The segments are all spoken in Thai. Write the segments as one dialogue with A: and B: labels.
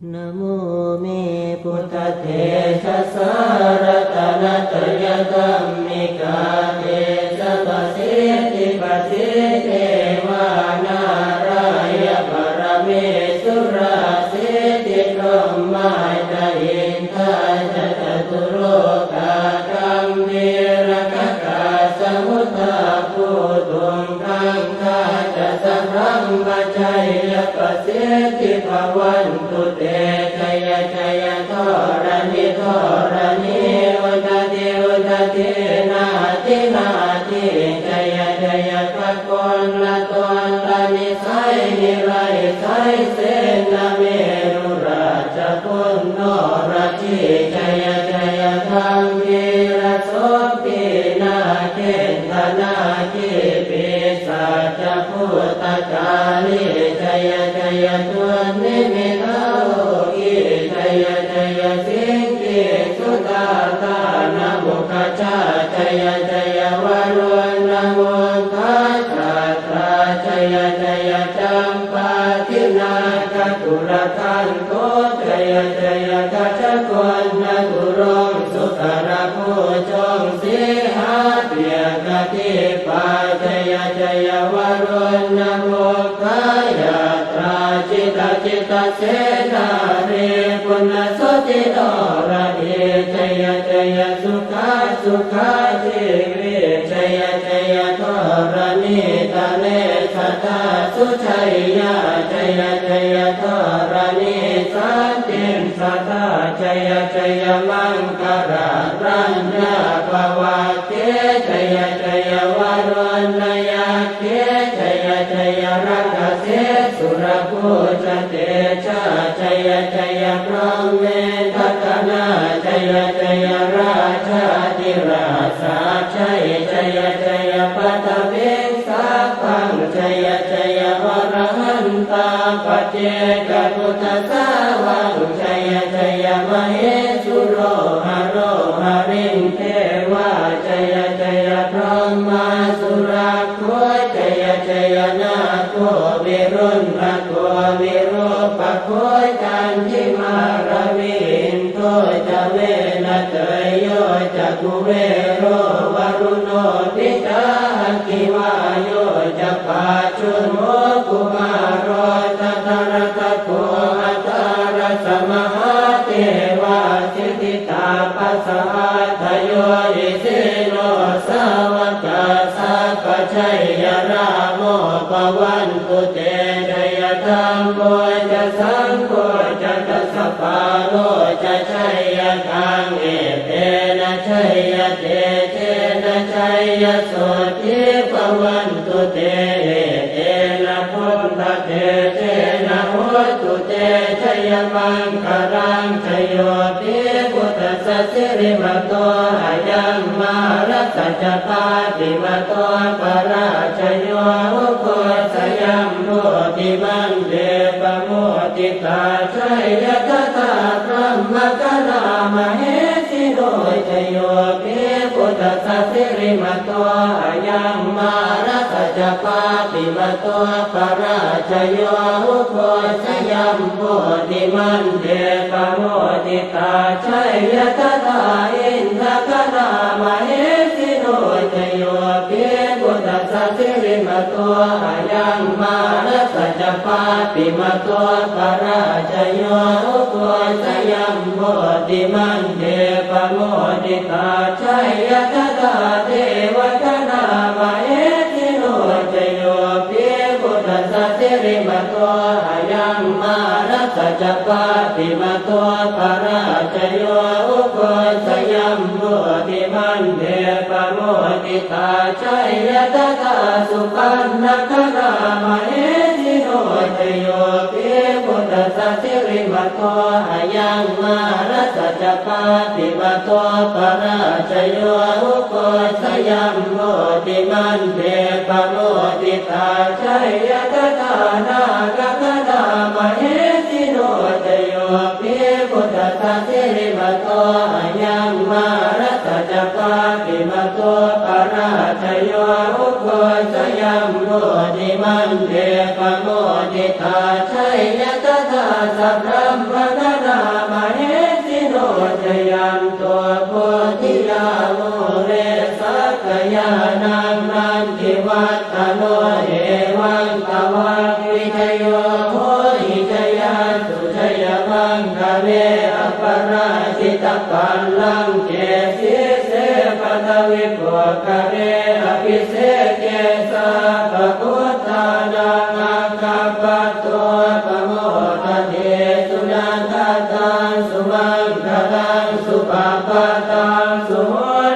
A: नमो मे पुतदेशसारतनतर्यतं मि อุ ตุระคันโตชยชยกัจจกวนนตุรงสุขรภูจงสีหาเปียกติปาชยชยวรุณโมกายาตราจิตจิตเสนาเรปุณสติโนระเอชยชยสุขาสุขาชีวิชยชยทรณิตาเล สตาสุชัยยาชยชยทรณิสันติสตาชยชยมังคารารัญญาภวะเกชยชยวารุณยาเกชยชยรักเสสุรภูชเตชะชยชยพระเมทัตนาชยชยราชาธิราชาชัยชย เจกพุทธสาวังชยชัยมเหสุโรหโรหริงเทวาชัยชัยพระมาสุราโคชัยชัยนาโควิรุณพโควิโรปะโคจันทิมารวินโตจะเวนะเตยโยจะกุเวโรวรุโนทิจาคิวาโยจะปาชุนโมกุมารอย วกาสัพพชัยยราโมปวันตุเตชยธรรมโมจะสังโฆจะตัสสะปาโลจะชัยยคังเอเตนะชัยยเตเตนะชัยยโสทิปวันตุเตเอเตนะพุทธเตเตนะโหตุ เตชยมังคารังชโยติพุทธสัสิริมโตอายังมารัสจปาติมโตปราชโยอุโคสยัมโมติมันเดปโมติตาชัยยตตาพระมกรามเหสิโดยชโยปิพุทธสัสิริมโตอา ยังมารัสจปาติมโตปราชโยโคสยัมโมติมันเดปโมติตาชัยยตตาอินทกนามเหสิโดยชโยปิพุทธสัสสิริมโตอายังมารัสจปาติมโตปราชโยโคสยัมโมติมันเดปโมติตาชัยยต จปาติมโตปราชโยอุโคสยัมโมติมันเดปโมติตาชัยยตตาสุปันนัครามเหสิโนชโยปิพุทธสัสสิริมโตอายังมารัสจปาติมโตปราชโยอุโคสยัมโมติมันเดปโมติตาชัยยตตานาคกนามเห สัสสิริมโตอยังมารัสจปาติมโตปราชโยอุโคสยัมโมติมันเดปโมติตาชัยยะตถาสัพพะมทนามเหสิโนจยันตัวโพธิยาโมเรสักยานังนันทิวัตโนเอวังตวังวิทยโยโหหิชยาสุชยมังคะเว อปราชิตปัลลังเกสิเสปตวิปุคะเรอภิเสเกสะปะพุทธานังอาคัปปตัวปโมทะเทสุนันทตังสุมังคลังสุปปะตังสุโห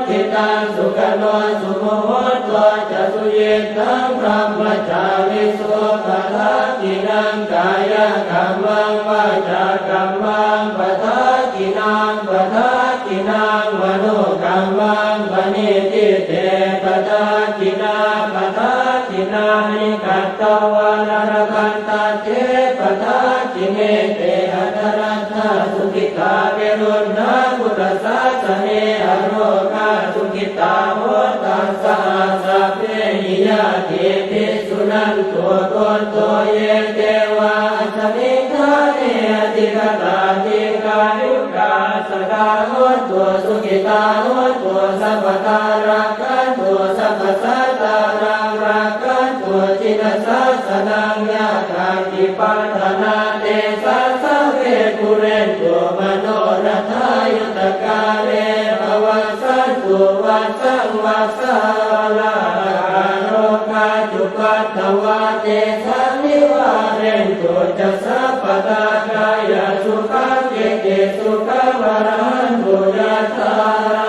A: ติตังสุขโนสุโมหตวจะสุเยตังพระมจาริสุขะทา นังมโนกรรมังปณิทิเตปะทากินาปะทากินานิกัตตวานรคันตาเทปะทากิเมเตอัตรัตถาสุขิตาเวรุณนาพุทธศาสเนอโรกาสุขิตาโหตัสสะสัพเพหิยาเทปิสุนันตัวตนตัวเยเทวาสมิทาเนอติกตา ตัวสุขิตาโหตัวสัพพตารักขันตัวสัพพสัตตารังรักขันตัวจิตสัสนังยาคาติปัฏนาเตสัสเวทุเรนตัวมโนรัทายุตกาเลภวัสสันตุวัสังวัสสาลาโรกาจุปัตตวาเตสันิวาเรนตุจะสัพพตากายสุขังเกเกสุ ขั